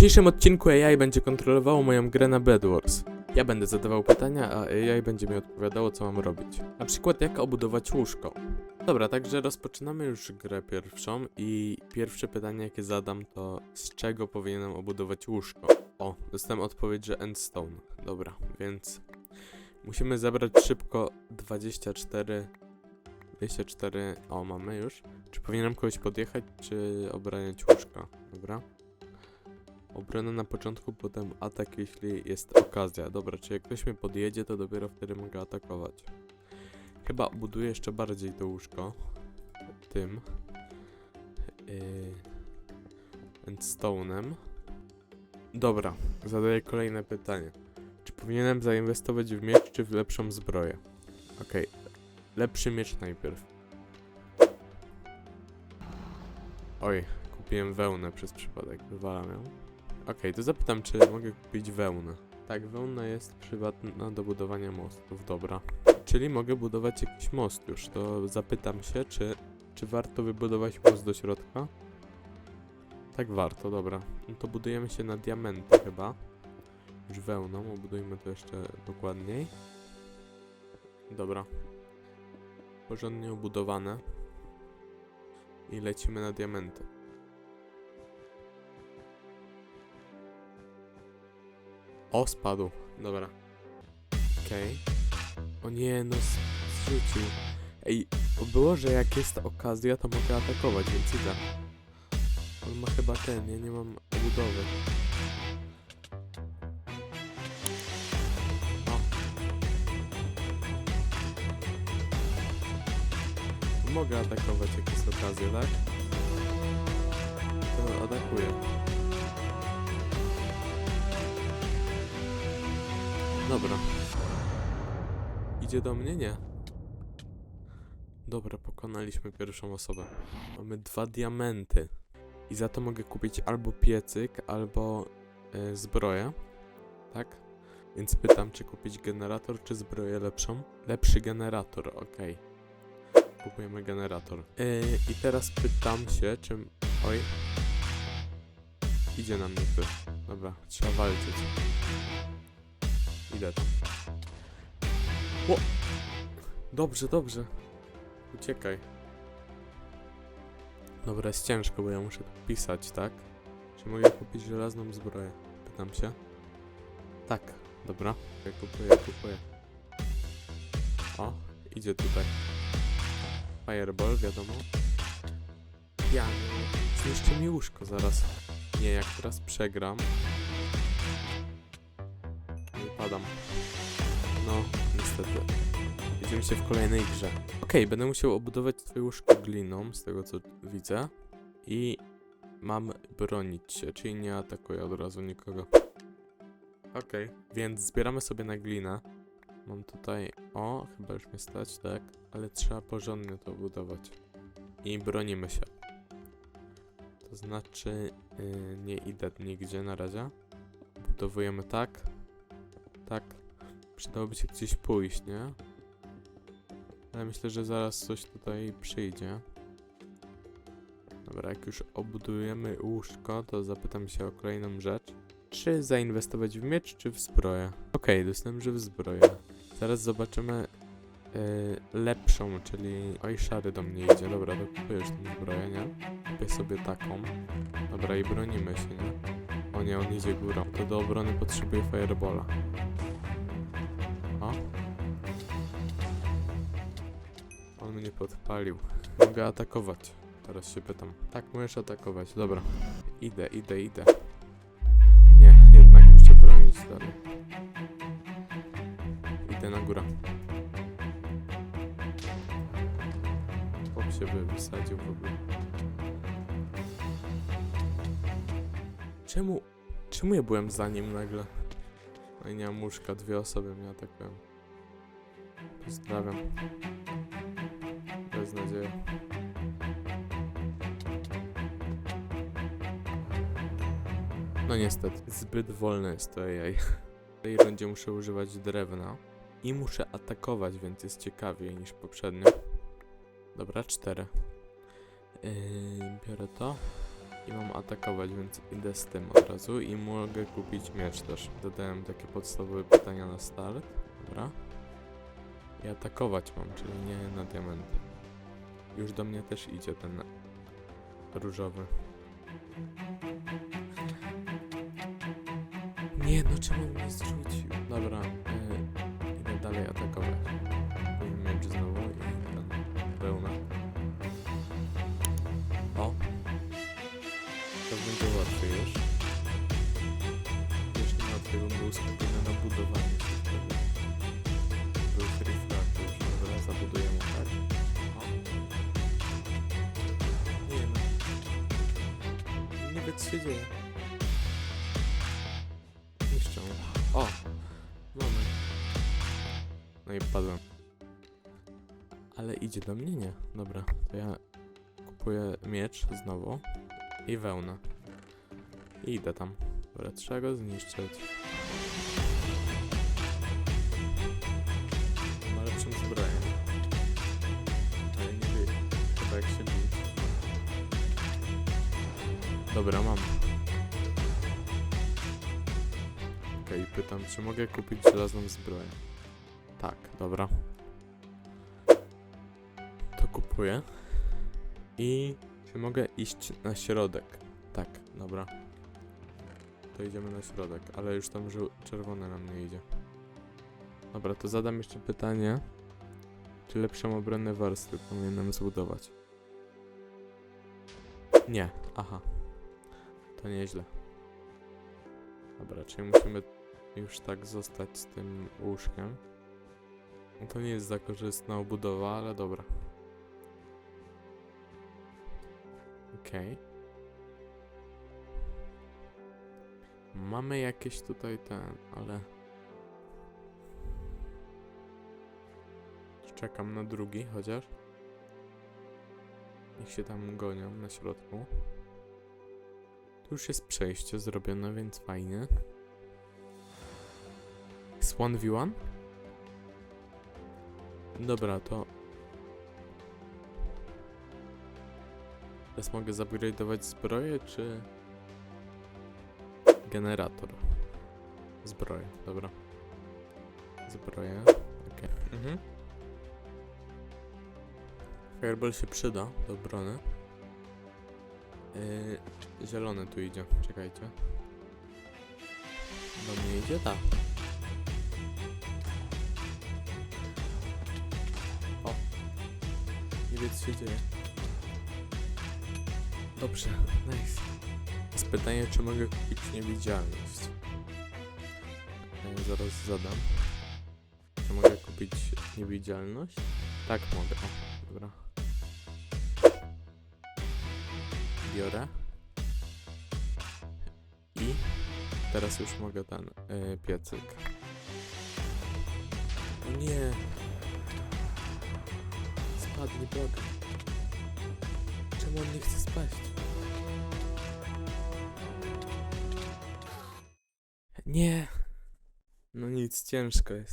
dzisiejszym odcinku AI będzie kontrolowało moją grę na Bedwars. Ja będę zadawał pytania, a AI będzie mi odpowiadało, co mam robić. Na przykład, jak obudować łóżko. Dobra, także rozpoczynamy już grę pierwszą i pierwsze pytanie, jakie zadam, to z czego powinienem obudować łóżko? O, dostałem odpowiedź, że endstone. Dobra, więc musimy zebrać szybko 24... 24... O, mamy już. Czy powinienem kogoś podjechać, czy obraniać łóżka? Dobra. Obrona na początku, potem atak, jeśli jest okazja. Dobra, czy jak ktoś mnie podjedzie, to dopiero wtedy mogę atakować. Chyba buduję jeszcze bardziej to łóżko. Tym. Yy, endstone'em. Dobra, zadaję kolejne pytanie. Czy powinienem zainwestować w miecz, czy w lepszą zbroję? Okej, lepszy miecz najpierw. Oj, kupiłem wełnę przez przypadek, wywalam ją. Okej, to zapytam, czy mogę kupić wełnę. Tak, wełna jest przydatna do budowania mostów, dobra. Czyli mogę budować jakiś most już, to zapytam się, czy, czy warto wybudować most do środka? Tak warto, dobra. No to budujemy się na diamenty chyba. Już wełną, obudujmy to jeszcze dokładniej. Dobra. Porządnie obudowane. I lecimy na diamenty. O, spadł. Dobra. Okej. O nie, no zrzucił. Ej, było, że jak jest okazja, to mogę atakować, więc idę. On ma chyba ten, ja nie mam obudowy. O. Mogę atakować, jak jest okazja, tak? To atakuję. Dobra. Idzie do mnie? Nie. Dobra, pokonaliśmy pierwszą osobę. Mamy dwa diamenty. I za to mogę kupić albo piecyk, albo e, zbroję. Tak? Więc pytam, czy kupić generator, czy zbroję lepszą? Lepszy generator, okej. Kupujemy generator. E, I teraz pytam się, czy... Oj. Idzie na mnie. Dobra, trzeba walczyć. Idę. O! Dobrze, dobrze. Uciekaj. Dobra, jest ciężko, bo ja muszę pisać, tak? Czy mogę kupić żelazną zbroję? Pytam się. Tak, dobra. Ja kupuję, kupuję. O, idzie tutaj. Fireball, wiadomo. Ja, no, zniszczy mi łóżko zaraz. Nie, jak teraz przegram, Wypadam. No, niestety. Widzimy się w kolejnej grze. Okej, będę musiał obudować twoje łóżko gliną, z tego co widzę. I mam bronić się, czyli nie atakuję od razu nikogo. Okej, więc zbieramy sobie na glinę. Mam tutaj... O, chyba już mnie stać, tak? Ale trzeba porządnie to budować. I bronimy się. To znaczy... Yy, nie idę nigdzie na razie. Budowujemy tak. Tak. Przydałoby się gdzieś pójść, nie? Ale myślę, że zaraz coś tutaj przyjdzie. Dobra, jak już obudujemy łóżko, to zapytam się o kolejną rzecz. Czy zainwestować w miecz, czy w zbroję? Okej, dostałem, że w zbroję. Zaraz zobaczymy yy, lepszą, czyli... Oj, szary do mnie idzie. Dobra, to kupuję już tę zbroję, nie? Kupię sobie taką. Dobra, i bronimy się, nie? O nie, on idzie górą. To do obrony potrzebuję firebola. Podpalił. Mogę atakować. Teraz się pytam. Tak, możesz atakować. Dobra. Idę, idę, idę. Nie, jednak muszę bronić dalej. Idę na górę. Chłop się by wysadził w ogóle. Czemu... Czemu ja byłem za nim nagle? No i nie mam łóżka, dwie osoby mnie atakują. Pozdrawiam. Bez nadziei. No niestety, zbyt wolne jest to AI. Tej rundzie muszę używać drewna i muszę atakować, więc jest ciekawiej niż poprzednio. Dobra, cztery. Yy, biorę to i mam atakować, więc idę z tym od razu i mogę kupić miecz też. Zadałem takie podstawowe pytania na start. Dobra. I atakować mam, czyli nie na diamenty. Już do mnie też idzie ten różowy. Nie, no czemu mnie zrzucił? Dobra, y, idę dalej atakować. Miecz znowu i ten pełna. O! To będzie łatwiej. Już Co się dzieje. Niszczą. O! Mamy. No i padłem. Ale idzie do mnie? Nie. Dobra, to ja kupuję miecz znowu i wełnę. I idę tam. Dobra, trzeba go zniszczyć. Ma lepszą zbroję. Ale nie wiem, chyba jak się bić. Dobra, mam. Okej, pytam, czy mogę kupić żelazną zbroję? Tak, dobra. To kupuję. I czy mogę iść na środek? Tak, dobra. To idziemy na środek, ale już tam czerwone na mnie idzie. Dobra, to zadam jeszcze pytanie. Czy lepszą obronę warstwy powinienem zbudować? Nie, aha. To nieźle. Dobra, czyli musimy już tak zostać z tym łóżkiem. No To nie jest za korzystna obudowa, ale dobra. Okej. Mamy jakieś tutaj ten, ale... Czekam na drugi chociaż. Niech się tam gonią na środku. Już jest przejście zrobione, więc fajnie. Jest 1v1? Dobra, to... Teraz mogę zupgrade'ować zbroję, czy... Generator. Zbroję, dobra. Zbroję, okej. Mhm. Fireball się przyda do obrony. Yy, zielony tu idzie, czekajcie. Do mnie idzie? Tak. O. Nie wiem co się dzieje. Dobrze, nice. Jest pytanie, czy mogę kupić niewidzialność. Ja zaraz zadam. Czy mogę kupić niewidzialność? Tak mogę. Dobra. Biorę. I teraz już mogę ten yy, piecyk. O nie! Spadnie błagam. Czemu on nie chce spaść? Nie! No nic, ciężko jest.